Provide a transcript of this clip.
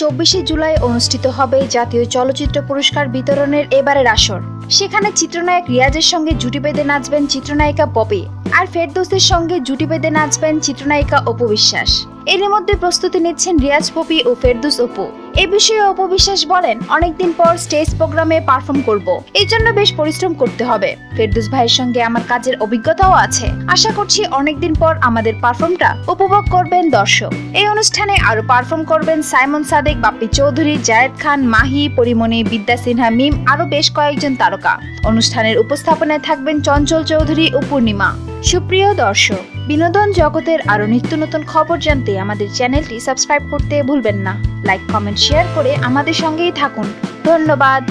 চব্বিশে জুলাই অনুষ্ঠিত হবে জাতীয় চলচ্চিত্র পুরস্কার বিতরণের এবারের আসর। সেখানে চিত্রনায়ক রিয়াজের সঙ্গে জুটি বেঁধে নাচবেন চিত্রনায়িকা পপি আর ফেরদোসের সঙ্গে জুটি বেঁধে নাচবেন চিত্রনায়িকা অপু বিশ্বাস। এরই মধ্যে প্রস্তুতি নিচ্ছেন রিয়াজ পপি ও ফেরদোস অপু। এ বিষয়ে অপু বিশ্বাস বলেন, অনেকদিন পর স্টেজ প্রোগ্রামে পারফর্ম করব। এই জন্য বেশ পরিশ্রম করতে হবে। ফেরদুস ভাইয়ের সঙ্গে আমার কাজের অভিজ্ঞতাও আছে। আশা করছি অনেকদিন পর আমাদের পারফর্মটা উপভোগ করবেন দর্শক। এই অনুষ্ঠানে আরও পারফর্ম করবেন সাইমন সাদেক, বাপ্পি চৌধুরী, জায়েদ খান, মাহি, পরিমণি, বিদ্যা সিনহা, মিম আরও বেশ কয়েকজন তারকা। অনুষ্ঠানের উপস্থাপনায় থাকবেন চঞ্চল চৌধুরী ও পূর্ণিমা। সুপ্রিয় দর্শক, বিনোদন জগতের আরও নিত্য নতুন খবর জানতে আমাদের চ্যানেলটি সাবস্ক্রাইব করতে ভুলবেন না। লাইক কমেন্ট শেয়ার করে আমাদের সঙ্গেই থাকুন। ধন্যবাদ।